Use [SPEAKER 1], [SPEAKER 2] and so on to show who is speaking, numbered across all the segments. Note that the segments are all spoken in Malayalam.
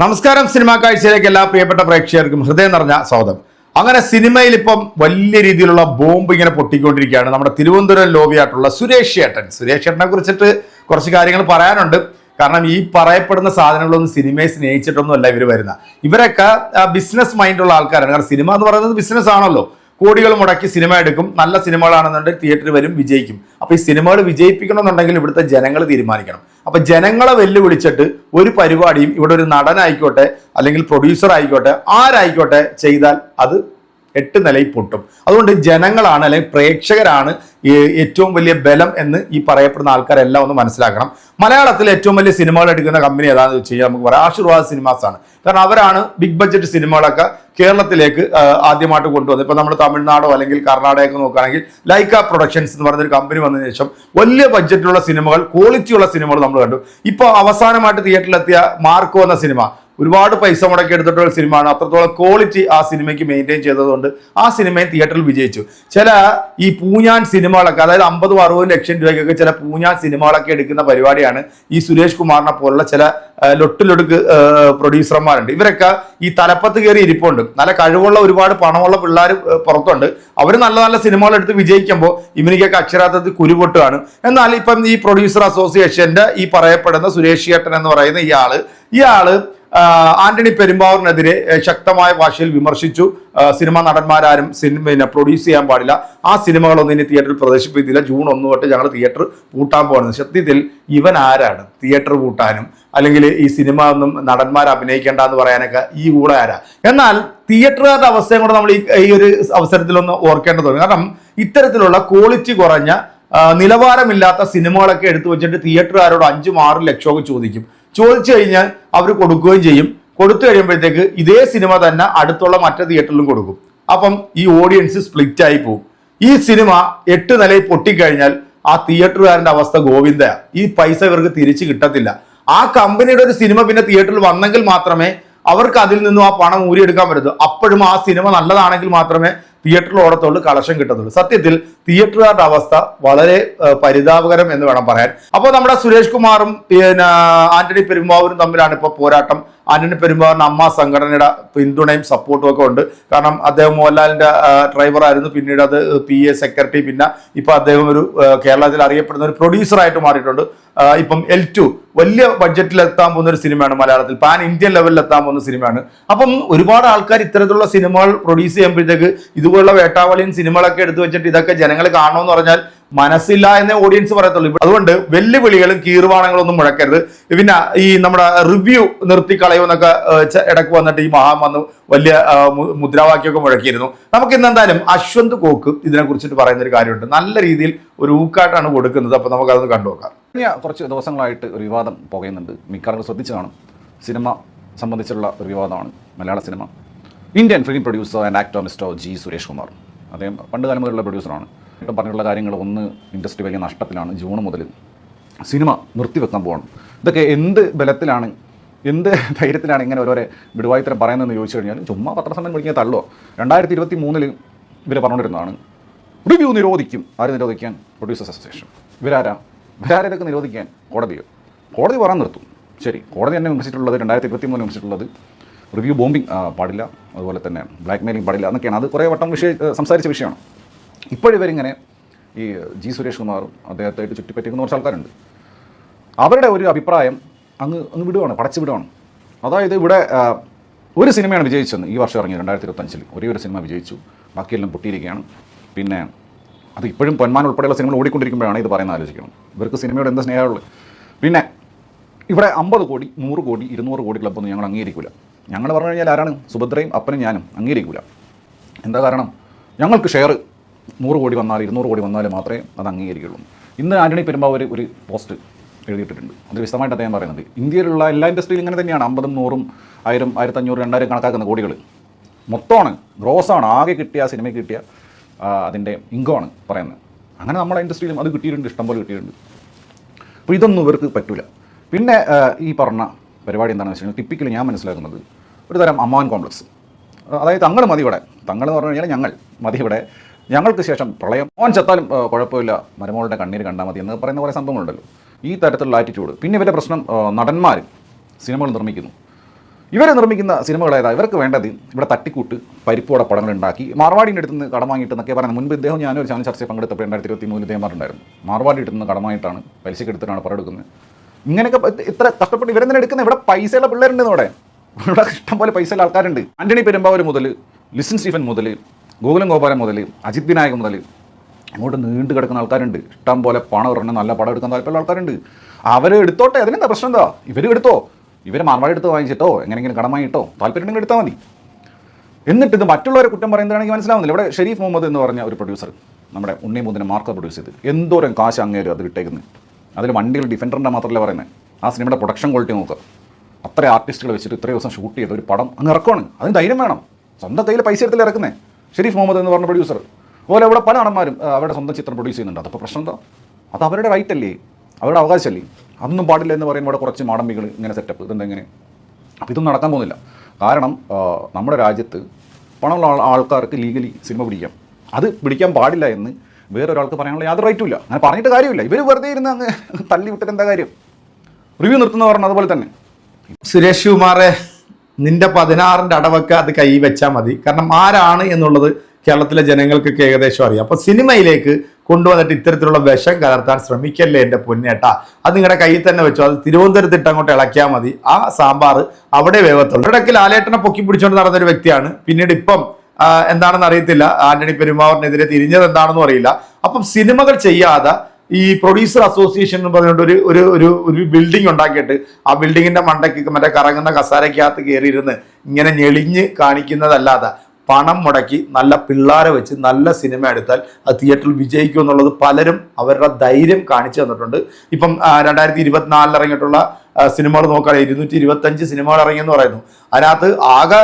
[SPEAKER 1] നമസ്കാരം സിനിമാ കാഴ്ചയിലേക്ക് എല്ലാ പ്രിയപ്പെട്ട പ്രേക്ഷകർക്കും ഹൃദയം നിറഞ്ഞ സ്വാഗതം. അങ്ങനെ സിനിമയിൽ ഇപ്പം വലിയ രീതിയിലുള്ള ബോംബ് ഇങ്ങനെ പൊട്ടിക്കൊണ്ടിരിക്കുകയാണ്. നമ്മുടെ തിരുവനന്തപുരം ലോബിയായിട്ടുള്ള സുരേഷ് ഏട്ടൻ. സുരേഷ് ഏട്ടനെ കുറിച്ചിട്ട് കുറച്ച് കാര്യങ്ങൾ പറയാനുണ്ട്. കാരണം ഈ പറയപ്പെടുന്ന സാധനങ്ങളൊന്നും സിനിമയെ സ്നേഹിച്ചിട്ടൊന്നും അല്ല ഇവർ വരുന്ന ഇവരൊക്കെ ബിസിനസ് മൈൻഡുള്ള ആൾക്കാരാണ്. കാരണം സിനിമ എന്ന് പറയുന്നത് ബിസിനസ് ആണല്ലോ. കോടികൾ മുടക്കി സിനിമ എടുക്കും. നല്ല സിനിമകളാണെന്നുണ്ടെങ്കിൽ തിയേറ്ററിൽ വരും വിജയിക്കും. അപ്പോൾ ഈ സിനിമകൾ വിജയിപ്പിക്കണമെന്നുണ്ടെങ്കിൽ ഇവിടുത്തെ ജനങ്ങൾ തീരുമാനിക്കണം. അപ്പോൾ ജനങ്ങളെ വെല്ലുവിളിച്ചിട്ട് ഒരു പരിപാടിയും ഇവിടെ ഒരു നടനായിക്കോട്ടെ അല്ലെങ്കിൽ പ്രൊഡ്യൂസർ ആയിക്കോട്ടെ ആരായിക്കോട്ടെ ചെയ്താൽ അത് എട്ട് നിലയിൽ പൊട്ടും അതുകൊണ്ട് ജനങ്ങളാണ് അല്ലെങ്കിൽ പ്രേക്ഷകരാണ് ഏറ്റവും വലിയ ബലം എന്ന് ഈ പറയപ്പെടുന്ന ആൾക്കാരെല്ലാം ഒന്ന് മനസ്സിലാക്കണം. മലയാളത്തിൽ ഏറ്റവും വലിയ സിനിമകൾ എടുക്കുന്ന കമ്പനി ഏതാണെന്ന് വെച്ച് കഴിഞ്ഞാൽ നമുക്ക് പറയാം. ആശീർവാദ് സിനിമാസ് ആണ്. കാരണം അവരാണ് ബിഗ് ബഡ്ജറ്റ് സിനിമകളൊക്കെ കേരളത്തിലേക്ക് ആദ്യമായിട്ട് കൊണ്ടുവന്നത്. ഇപ്പം നമ്മൾ തമിഴ്നാടോ അല്ലെങ്കിൽ കർണാടകയൊക്കെ നോക്കുകയാണെങ്കിൽ ലൈക്ക പ്രൊഡക്ഷൻസ് എന്ന് പറയുന്നൊരു കമ്പനി വന്നതിന് ശേഷം വലിയ ബഡ്ജറ്റിലുള്ള സിനിമകൾ ക്വാളിറ്റിയുള്ള സിനിമകൾ നമ്മൾ കണ്ടു. ഇപ്പോൾ അവസാനമായിട്ട് തിയേറ്ററിലെത്തിയ മാർക്കോ എന്ന സിനിമ ഒരുപാട് പൈസ മുടക്കി എടുത്തിട്ടുള്ള സിനിമയാണ്. അത്രത്തോളം ക്വാളിറ്റി ആ സിനിമയ്ക്ക് മെയിന്റെയിൻ ചെയ്തതുകൊണ്ട് ആ സിനിമയും തിയേറ്ററിൽ വിജയിച്ചു. ചില ഈ പൂഞ്ഞാൻ സിനിമകളൊക്കെ അതായത് അമ്പതും അറുപതും ലക്ഷം രൂപയ്ക്കൊക്കെ ചില പൂഞ്ഞാൻ സിനിമകളൊക്കെ എടുക്കുന്ന പരിപാടിയാണ് ഈ സുരേഷ് കുമാറിനെ പോലുള്ള ചില ലൊട്ടിലൊടുക്ക് പ്രൊഡ്യൂസർമാരുണ്ട് ഇവരൊക്കെ ഈ തലപ്പത്ത് കയറി ഇരിപ്പുണ്ട്. നല്ല കഴിവുള്ള ഒരുപാട് പണമുള്ള പിള്ളേർ പുറത്തുണ്ട്. അവർ നല്ല നല്ല സിനിമകൾ എടുത്ത് വിജയിക്കുമ്പോൾ ഇവനിക്കൊക്കെ അക്ഷരാർത്ഥത്തിൽ കുരുപൊട്ടുകയാണ്. എന്നാൽ ഇപ്പം ഈ പ്രൊഡ്യൂസർ അസോസിയേഷന്റെ ഈ പറയപ്പെടുന്ന സുരേഷ് ചേട്ടൻ എന്ന് പറയുന്ന ഇയാൾ ഇയാൾ ആ, ആന്റണി പെരുമ്പാവൂരിനെതിരെ ശക്തമായ ഭാഷയിൽ വിമർശിച്ചു. സിനിമ നടന്മാരാരും സിനിമ പിന്നെ പ്രൊഡ്യൂസ് ചെയ്യാൻ പാടില്ല. ആ സിനിമകളൊന്നും ഇനി തിയേറ്ററിൽ പ്രദർശിപ്പിക്കില്ല ജൂൺ ഒന്ന് തൊട്ട് ഞങ്ങൾ തിയേറ്റർ പൂട്ടാൻ പോകുന്നത് സത്യത്തിൽ ഇവൻ ആരാണ്? തിയേറ്റർ പൂട്ടാനും അല്ലെങ്കിൽ ഈ സിനിമ ഒന്നും നടന്മാർ അഭിനയിക്കേണ്ട എന്ന് പറയാനൊക്കെ ഈ കൂടെ ആരാ? എന്നാൽ തിയേറ്ററുകാരുടെ അവസ്ഥയും കൂടെ നമ്മൾ ഈ ഒരു അവസരത്തിലൊന്ന് ഓർക്കേണ്ടതുണ്ട് കാരണം ഇത്തരത്തിലുള്ള ക്വാളിറ്റി കുറഞ്ഞ നിലവാരമില്ലാത്ത സിനിമകളൊക്കെ എടുത്തു വെച്ചിട്ട് തിയേറ്ററുകാരോട് അഞ്ചും ആറും ലക്ഷമൊക്കെ ചോദിക്കും. ചോദിച്ചു കഴിഞ്ഞാൽ അവർ കൊടുക്കുകയും ചെയ്യും. കൊടുത്തു കഴിയുമ്പോഴത്തേക്ക് ഇതേ സിനിമ തന്നെ അടുത്തുള്ള മറ്റേ തിയേറ്ററിലും കൊടുക്കും. അപ്പം ഈ ഓഡിയൻസ് സ്പ്ലിറ്റ് ആയി പോകും ഈ സിനിമ എട്ട് നിലയിൽ പൊട്ടിക്കഴിഞ്ഞാൽ ആ തിയേറ്ററുകാരന്റെ അവസ്ഥ ഗോവിന്ദ ഈ പൈസ ഇവർക്ക് തിരിച്ചു കിട്ടത്തില്ല. ആ കമ്പനിയുടെ ഒരു സിനിമ പിന്നെ തിയേറ്ററിൽ വന്നെങ്കിൽ മാത്രമേ അവർക്ക് അതിൽ നിന്നും ആ പണം ഊരിയെടുക്കാൻ പറ്റൂ അപ്പോഴും ആ സിനിമ നല്ലതാണെങ്കിൽ മാത്രമേ തിയേറ്ററിൽ ഓടത്തുള്ളൂ കളക്ഷൻ കിട്ടത്തുള്ളൂ. സത്യത്തിൽ തിയേറ്ററുകാരുടെ അവസ്ഥ വളരെ പരിതാപകരം എന്ന് വേണം പറയാൻ. അപ്പോൾ നമ്മുടെ സുരേഷ് കുമാറും പിന്നെ ആന്റണി പെരുമ്പാവൂരും തമ്മിലാണ് ഇപ്പോൾ പോരാട്ടം. ആന്റണി പെരുമാറിന് അമ്മ സംഘടനയുടെ പിന്തുണയും സപ്പോർട്ടും ഒക്കെ ഉണ്ട്. കാരണം അദ്ദേഹം മോഹൻലാലിന്റെ ഡ്രൈവറായിരുന്നു പിന്നീട് അത് പി എ സെക്രട്ടറി പിന്നെ ഇപ്പം അദ്ദേഹം ഒരു കേരളത്തിൽ അറിയപ്പെടുന്ന ഒരു പ്രൊഡ്യൂസറായിട്ട് മാറിയിട്ടുണ്ട്. ഇപ്പം എൽ ടു വലിയ ബഡ്ജറ്റിൽ എത്താൻ പോകുന്ന ഒരു സിനിമയാണ് മലയാളത്തിൽ. പാൻ ഇന്ത്യൻ ലെവലിൽ എത്താൻ പോകുന്ന സിനിമയാണ്. അപ്പം ഒരുപാട് ആൾക്കാർ ഇത്തരത്തിലുള്ള സിനിമകൾ പ്രൊഡ്യൂസ് ചെയ്യുമ്പോഴത്തേക്ക് ഇതുപോലുള്ള വേട്ടാവളിയും സിനിമകളൊക്കെ എടുത്തു വെച്ചിട്ട് ഇതൊക്കെ ജനങ്ങൾ കാണണമെന്ന് പറഞ്ഞാൽ മനസ്സില്ല എന്നേ ഓഡിയൻസ് പറയത്തുള്ളൂ. അതുകൊണ്ട് വെല്ലുവിളികളും കീർവാണങ്ങളൊന്നും മുഴക്കരുത്. പിന്നെ ഈ നമ്മുടെ റിവ്യൂ നിർത്തിക്കളയുമെന്നൊക്കെ ഏഹ്, ഇടയ്ക്ക് വന്നിട്ട് ഈ മഹാൻ വന്ന് വലിയ മുദ്രാവാക്യമൊക്കെ മുഴക്കിയിരുന്നു. നമുക്ക് ഇന്ന് എന്തായാലും അശ്വന്ത് കോക്ക് ഇതിനെ കുറിച്ചിട്ട് പറയുന്ന ഒരു കാര്യമുണ്ട്. നല്ല രീതിയിൽ ഒരു ഊക്കാട്ടാണ് കൊടുക്കുന്നത്. അപ്പൊ നമുക്ക് അതൊന്ന് കണ്ടുനോക്കാം
[SPEAKER 2] കുറച്ച് ദിവസങ്ങളായിട്ട് ഒരു വിവാദം പോകുന്നുണ്ട് മിക്കാറുകൾ ശ്രദ്ധിച്ചു കാണും. സിനിമ സംബന്ധിച്ചുള്ള ഒരു വിവാദമാണ്. Malayala cinema. Indian film producer and actor mister G Suresh Kumar. അദ്ദേഹം പണ്ട് കാലം മുതലുള്ള പ്രൊഡ്യൂസറാണ് പറഞ്ഞിട്ടുള്ള കാര്യങ്ങൾ ഒന്ന് ഇൻഡസ്ട്രി വലിയ നഷ്ടത്തിലാണ് ജൂൺ മുതൽ. സിനിമ നിർത്തിവെക്കാൻ പോകണം ഇതൊക്കെ എന്ത് ബലത്തിലാണ് എന്ത് ധൈര്യത്തിലാണ് ഇങ്ങനെ ഓരോരോ വിടുവായുത്തരം പറയുന്നതെന്ന് ചോദിച്ചു കഴിഞ്ഞാൽ ചുമ്മാ പത്രസമ്മേളനം വിളിക്കാൻ തള്ളോ. രണ്ടായിരത്തി ഇരുപത്തി മൂന്നിൽ ഇവർ പറഞ്ഞുകൊണ്ടിരുന്നതാണ് റിവ്യൂ നിരോധിക്കും. ആര് നിരോധിക്കാൻ? Producers association ഇവരാരാ? ഇവരാരെ നിരോധിക്കാൻ? കോടതിയോ? കോടതി പറയാൻ നിർത്തും. ശരി കോടതി തന്നെ വിമർശിച്ചിട്ടുള്ളത് രണ്ടായിരത്തി ഇരുപത്തി മൂന്നിൽ വിമർശിച്ചിട്ടുള്ളത് റിവ്യൂ ബോംബിംഗ് പാടില്ല. അതുപോലെ തന്നെ ബ്ലാക്ക് മെയിലിംഗ് പാടില്ല എന്നൊക്കെയാണ്. അത് കുറേ വട്ടം വിഷയ സംസാരിച്ച വിഷയമാണ്. ഇപ്പോഴിവരിങ്ങനെ ഈ ജി സുരേഷ് കുമാറും അദ്ദേഹത്തായിട്ട് ചുറ്റിപ്പറ്റിക്കുന്ന കുറച്ച് ആൾക്കാരുണ്ട്. അവരുടെ ഒരു അഭിപ്രായം അങ്ങ് അങ്ങ് വിടുവാണ് പടച്ചു വിടുവാണ്. അതായത് ഇവിടെ ഒരു സിനിമയാണ് വിജയിച്ചെന്ന് ഈ വർഷം ഇറങ്ങി രണ്ടായിരത്തി ഇരുപത്തഞ്ചിൽ ഒരേ ഒരു സിനിമ വിജയിച്ചു. ബാക്കിയെല്ലാം പൊട്ടിയിരിക്കുകയാണ്. പിന്നെ അത് ഇപ്പോഴും പൊന്മാൻ ഉൾപ്പെടെയുള്ള സിനിമകൾ ഓടിക്കൊണ്ടിരിക്കുമ്പോഴാണ് ഇത് പറയുന്നത് ആലോചിക്കണം. ഇവർക്ക് സിനിമയോട് എന്താ സ്നേഹമുള്ളത് പിന്നെ ഇവിടെ അമ്പത് കോടി നൂറ് കോടി ഇരുന്നൂറ് കോടി ക്ലബ്ബൊന്നും ഞങ്ങൾ അംഗീകരിക്കില്ല ഞങ്ങൾ പറഞ്ഞു കഴിഞ്ഞാൽ ആരാണ്? സുഭദ്രയും അപ്പനും ഞാനും അംഗീകരിക്കില്ല എന്താ കാരണം? ഞങ്ങൾക്ക് ഷെയർ നൂറ് കോടി വന്നാൽ ഇരുന്നൂറ് കോടി വന്നാൽ മാത്രമേ അത് അംഗീകരിക്കുള്ളൂ. ഇന്ന് ആന്റണി പെരുമ്പാവൂർ ഒരു പോസ്റ്റ് എഴുതിയിട്ടുണ്ട് അത് വിശദമായിട്ട് അദ്ദേഹം പറയുന്നത്. ഇന്ത്യയിലുള്ള എല്ലാ ഇൻഡസ്ട്രിയിലും ഇങ്ങനെ തന്നെയാണ്. അമ്പതും നൂറും ആയിരം ആയിരത്തഞ്ഞൂറ് രണ്ടായിരം കണക്കാക്കുന്ന കോടികൾ മൊത്തമാണ്. ഗ്രോസാണ് ആകെ കിട്ടിയ സിനിമയ്ക്ക് കിട്ടിയ അതിന്റെ ഇൻകമാണ് പറയുന്നത്. അങ്ങനെ നമ്മളെ ഇൻഡസ്ട്രിയിലും അത് കിട്ടിയിട്ടുണ്ട്. ഇഷ്ടംപോലെ കിട്ടിയിട്ടുണ്ട്. അപ്പോൾ ഇതൊന്നും ഇവർക്ക് പറ്റില്ല പിന്നെ ഈ പറഞ്ഞ പരിപാടി എന്താണെന്ന് വെച്ച് കഴിഞ്ഞാൽ ടിപ്പിക്കലി ഞാൻ മനസ്സിലാക്കുന്നത് ഒരു തരം അമ്മാൻ കോംപ്ലക്സ് അതായത് തങ്ങൾ മതി ഇവിടെ. തങ്ങൾ എന്ന് പറഞ്ഞു കഴിഞ്ഞാൽ ഞങ്ങൾ മതി ഇവിടെ. ഞങ്ങൾക്ക് ശേഷം പ്രളയം. ഓൻ ചത്താലും കുഴപ്പമില്ല. മരുമോളുടെ കണ്ണീര് കണ്ടാൽ മതി എന്ന് പറയുന്ന കുറേ സംഭവങ്ങളുണ്ടല്ലോ. ഈ തരത്തിലുള്ള ആറ്റിറ്റ്യൂഡ് പിന്നെ ഇവരുടെ പ്രശ്നം നടന്മാർ സിനിമകൾ നിർമ്മിക്കുന്നു. ഇവർ നിർമ്മിക്കുന്ന സിനിമകൾ ഏതാ? ഇവർക്ക് വേണ്ടത് ഇവിടെ തട്ടിക്കൂട്ട് പരിപ്പോടെ പടങ്ങൾ ഉണ്ടാക്കി മാർവാടിന്റെ അടുത്ത് നിന്ന് കടം വാങ്ങിയിട്ട് എന്നൊക്കെ പറയുന്നത്. മുൻപ് ഇദ്ദേഹം ഞാനൊരു ചാനൽ ചർച്ചയിൽ പങ്കെടുത്തപ്പോൾ രണ്ടായിരത്തി ഇരുപത്തി മൂന്നിൽ ഇദ്ദേഹം പറഞ്ഞിട്ടുണ്ടായിരുന്നു. മാർവാടി അടുത്ത് നിന്ന് കടമായിട്ടാണ് പലിശയ്ക്ക് എടുത്തിട്ടാണ് പടം എടുക്കുന്നത്. ഇങ്ങനെയൊക്കെ ഇത്ര കഷ്ടപ്പെട്ട് ഇവരെന്നെ എടുക്കുന്നത്? ഇവിടെ പൈസയുള്ള പിള്ളേരുണ്ട് ഇവിടെ. ഇവിടെ ഇഷ്ടംപോലെ പൈസയുള്ള ആൾക്കാരുണ്ട്. ആന്റണി പെരുമ്പാവൂർ മുതൽ ലിസൺ സ്റ്റീഫൻ മുതൽ ഗോകുലം ഗോപാലൻ മുതൽ അജിത് വിനായകം മുതൽ അങ്ങോട്ട് നീണ്ടു കിടക്കുന്ന ആൾക്കാരുണ്ട്. ഇഷ്ടം പോലെ പണം ഇറങ്ങുന്ന നല്ല പടം എടുക്കാൻ താല്പര്യമുള്ള ആൾക്കാരുണ്ട്. അവർ എടുത്തോട്ടെ. അതിനെന്താ പ്രശ്നം എന്താ? ഇവർ എടുത്തോ? ഇവർ മാർവാടി എടുത്ത് വാങ്ങിച്ചിട്ടോ? എങ്ങനെയെങ്കിലും കടം വാങ്ങിയിട്ടോ? താല്പര്യമുണ്ടെങ്കിൽ എടുത്താൽ മതി. എന്നിട്ട് ഇത് മറ്റുള്ളവരെ കുറ്റം പറയുന്നതാണെങ്കിൽ മനസ്സിലാവുന്നില്ല. ഇവിടെ ഷെരീഫ് മുഹമ്മദ് എന്ന് പറഞ്ഞ ഒരു പ്രൊഡ്യൂസർ നമ്മുടെ ഉണ്ണി മുതിനെ മാർക്ക് പ്രൊഡ്യൂസ് ചെയ്ത്. എന്തോരം കാശ് അങ്ങേര് അത് ഇട്ടേക്കുന്നത് അതിൽ വണ്ടികൾ ഡിഫൻഡറിന്റെ മാത്രമല്ല പറയുന്നത് ആ സിനിമയുടെ പ്രൊഡക്ഷൻ ക്വാളിറ്റി നോക്കുക അത്ര ആർട്ടിസ്റ്റുകൾ വെച്ചിട്ട് ഇത്രയും ദിവസം ഷൂട്ട് ചെയ്ത് ഒരു പടം അങ്ങ് ഇറക്കുവാണ്. അതിന് ധൈര്യം വേണം. സ്വന്തം കയ്യിൽ പൈസ എടുത്തില്ല ഇറക്കുന്നത് ഷെരീഫ് മുഹമ്മദ് എന്ന് പറഞ്ഞ പ്രൊഡ്യൂസർ അതുപോലെ ഇവിടെ പല നടന്മാരും അവരുടെ സ്വന്തം ചിത്രം പ്രൊഡ്യൂസ് ചെയ്യുന്നുണ്ട്. അതപ്പോൾ പ്രശ്നം എന്താ? അത് അവരുടെ റൈറ്റ് അല്ലേ? അവരുടെ അവകാശമല്ലേ അതൊന്നും പാടില്ല എന്ന് പറയുമ്പോൾ കുറച്ച് മാടമ്പികൾ ഇങ്ങനെ സെറ്റപ്പ് ഇതെന്താ ഇങ്ങനെ? അപ്പോൾ ഇതൊന്നും നടക്കാൻ പോകുന്നില്ല. കാരണം നമ്മുടെ രാജ്യത്ത് പണമുള്ള ആൾക്കാർക്ക് ലീഗലി സിനിമ പിടിക്കാം. അത് പിടിക്കാൻ പാടില്ല എന്ന് വേറൊരാൾക്ക് പറയാനുള്ള യാതൊരു റൈറ്റും ഇല്ല. അങ്ങനെ പറഞ്ഞിട്ട് കാര്യമില്ല. ഇവർ വെറുതെ ഇരുന്ന് അങ്ങ് തള്ളി വിട്ടിട്ട് എന്താ കാര്യം? റിവ്യൂ നിർത്തുന്ന പറഞ്ഞ അതുപോലെ തന്നെ.
[SPEAKER 1] സുരേഷ് കുമാറെ നിന്റെ പതിനാറിന്റെ അടവൊക്കെ അത് കൈ വെച്ചാൽ മതി. കാരണം ആരാണ് എന്നുള്ളത് കേരളത്തിലെ ജനങ്ങൾക്കൊക്കെ ഏകദേശം അറിയാം. അപ്പോൾ സിനിമയിലേക്ക് കൊണ്ടുവന്നിട്ട് ഇത്തരത്തിലുള്ള വിഷം കലർത്താൻ ശ്രമിക്കല്ലേ എന്റെ പൊന്നേട്ട? അത് നിങ്ങളുടെ കയ്യിൽ തന്നെ വെച്ചു. അത് തിരുവനന്തപുരത്തിട്ട് അങ്ങോട്ട് ഇളക്കിയാൽ മതി. ആ സാമ്പാർ അവിടെ വേവത്തുള്ളൂ. ഇടയ്ക്ക് ലാലേട്ടനെ പൊക്കി പിടിച്ചുകൊണ്ട് നടന്നൊരു വ്യക്തിയാണ്. പിന്നീട് ഇപ്പം എന്താണെന്ന് അറിയത്തില്ല. ആന്റണി പെരുമാവറിനെതിരെ തിരിഞ്ഞത് എന്താണെന്നും അറിയില്ല. അപ്പം സിനിമകൾ ചെയ്യാതെ ഈ പ്രൊഡ്യൂസർ അസോസിയേഷൻ എന്ന് പറഞ്ഞുകൊണ്ട് ഒരു ഒരു ഒരു ഒരു ബിൽഡിംഗ് ഉണ്ടാക്കിയിട്ട് ആ ബിൽഡിങ്ങിന്റെ മണ്ടയ്ക്ക് മറ്റേ കറങ്ങുന്ന കസാരയ്ക്കകത്ത് കയറിയിരുന്ന് ഇങ്ങനെ ഞെളിഞ്ഞ് കാണിക്കുന്നതല്ലാതെ പണം മുടക്കി നല്ല പിള്ളാരെ വെച്ച് നല്ല സിനിമ എടുത്താൽ അത് തിയേറ്ററിൽ വിജയിക്കും എന്നുള്ളത് പലരും അവരുടെ ധൈര്യം കാണിച്ചു തന്നിട്ടുണ്ട്. ഇപ്പം രണ്ടായിരത്തി ഇരുപത്തിനാലിൽ ഇറങ്ങിയിട്ടുള്ള സിനിമകൾ നോക്കുകയാണെങ്കിൽ ഇരുന്നൂറ്റി ഇരുപത്തഞ്ച് സിനിമകൾ ഇറങ്ങിയെന്ന് പറയുന്നു. അതിനകത്ത് ആകെ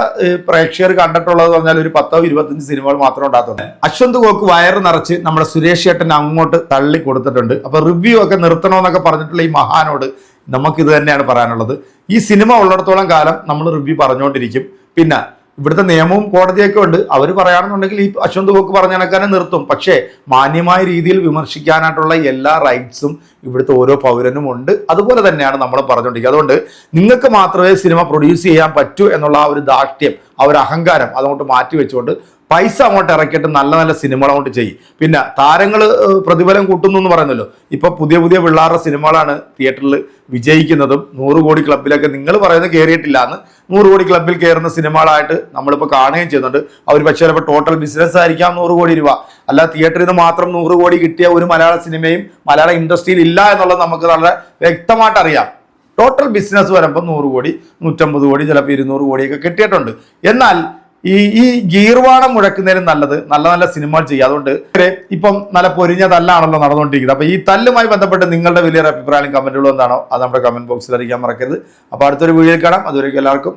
[SPEAKER 1] പ്രേക്ഷകർ കണ്ടിട്ടുള്ളത് പറഞ്ഞാൽ ഒരു പത്തോ ഇരുപത്തഞ്ച് സിനിമകൾ മാത്രം ഉണ്ടാകത്തുള്ളൂ. അശ്വന്ത് കോക്ക് വയറ് നിറച്ച് നമ്മുടെ സുരേഷ് ചേട്ടൻ അങ്ങോട്ട് തള്ളി കൊടുത്തിട്ടുണ്ട്. അപ്പൊ റിവ്യൂ ഒക്കെ നിർത്തണമെന്നൊക്കെ പറഞ്ഞിട്ടുള്ള ഈ മഹാനോട് നമുക്കിത് തന്നെയാണ് പറയാനുള്ളത്. ഈ സിനിമ ഉള്ളിടത്തോളം കാലം നമ്മൾ റിവ്യൂ പറഞ്ഞുകൊണ്ടിരിക്കും. പിന്നെ ഇവിടുത്തെ നിയമവും കോടതിയൊക്കെ ഉണ്ട്. അവർ പറയുകയാണെന്നുണ്ടെങ്കിൽ ഈ അശ്വന്ത് പോക്ക് പറഞ്ഞ നിർത്തും. പക്ഷേ മാന്യമായ രീതിയിൽ വിമർശിക്കാനായിട്ടുള്ള എല്ലാ റൈറ്റ്സും ഇവിടുത്തെ ഓരോ പൗരനും ഉണ്ട്. അതുപോലെ തന്നെയാണ് നമ്മൾ പറഞ്ഞുകൊണ്ടിരിക്കുക അതുകൊണ്ട് നിങ്ങൾക്ക് മാത്രമേ സിനിമ പ്രൊഡ്യൂസ് ചെയ്യാൻ പറ്റൂ എന്നുള്ള ആ ഒരു ദാഷ്ട്യം ആ ഒരു അഹങ്കാരം അതങ്ങോട്ട് മാറ്റി വെച്ചുകൊണ്ട് പൈസ അങ്ങോട്ട് ഇറക്കിയിട്ട് നല്ല നല്ല സിനിമകൾ അങ്ങോട്ട് ചെയ്യും. പിന്നെ താരങ്ങൾ പ്രതിഫലം കൂട്ടുന്നു എന്ന് പറയുന്നല്ലോ. ഇപ്പൊ പുതിയ പുതിയ പിള്ളേരുടെ സിനിമകളാണ് തിയേറ്ററിൽ വിജയിക്കുന്നതും നൂറ് കോടി ക്ലബിലൊക്കെ നിങ്ങൾ പറയുന്നത് കയറിയിട്ടില്ല എന്ന് നൂറ് കോടി ക്ലബിൽ കയറുന്ന സിനിമകളായിട്ട് നമ്മളിപ്പോൾ കാണുകയും ചെയ്യുന്നുണ്ട്. അവർ പക്ഷേ ചിലപ്പോൾ ടോട്ടൽ ബിസിനസ് ആയിരിക്കാം നൂറ് കോടി രൂപ. അല്ല തിയേറ്ററിൽ നിന്ന് മാത്രം നൂറ് കോടി കിട്ടിയ ഒരു മലയാള സിനിമയും മലയാള ഇൻഡസ്ട്രിയിൽ ഇല്ല എന്നുള്ളത് നമുക്ക് വളരെ വ്യക്തമായിട്ട് അറിയാം. ടോട്ടൽ ബിസിനസ് വരുമ്പോൾ നൂറ് കോടി നൂറ്റമ്പത് കോടി ചിലപ്പോൾ ഇരുന്നൂറ് കോടിയൊക്കെ കിട്ടിയിട്ടുണ്ട്. എന്നാൽ ഈ ഈ ഗീർവാണം മുഴക്കുന്നതിനും നല്ലത് നല്ല നല്ല സിനിമകൾ ചെയ്യുക. അതുകൊണ്ട് ഇപ്പം നല്ല പൊരിഞ്ഞ തല്ലാണല്ലോ നടന്നുകൊണ്ടിരിക്കുന്നത്. അപ്പൊ ഈ തല്ലുമായി ബന്ധപ്പെട്ട് നിങ്ങളുടെ വലിയൊരു അഭിപ്രായം കമന്റുകളും എന്താണോ അത് നമ്മുടെ കമന്റ് ബോക്സിൽ അറിയിക്കാൻ മറക്കരുത്. അപ്പൊ അടുത്തൊരു വീഡിയോയിൽ കാണാം. അതുവരെയ്ക്കും എല്ലാവർക്കും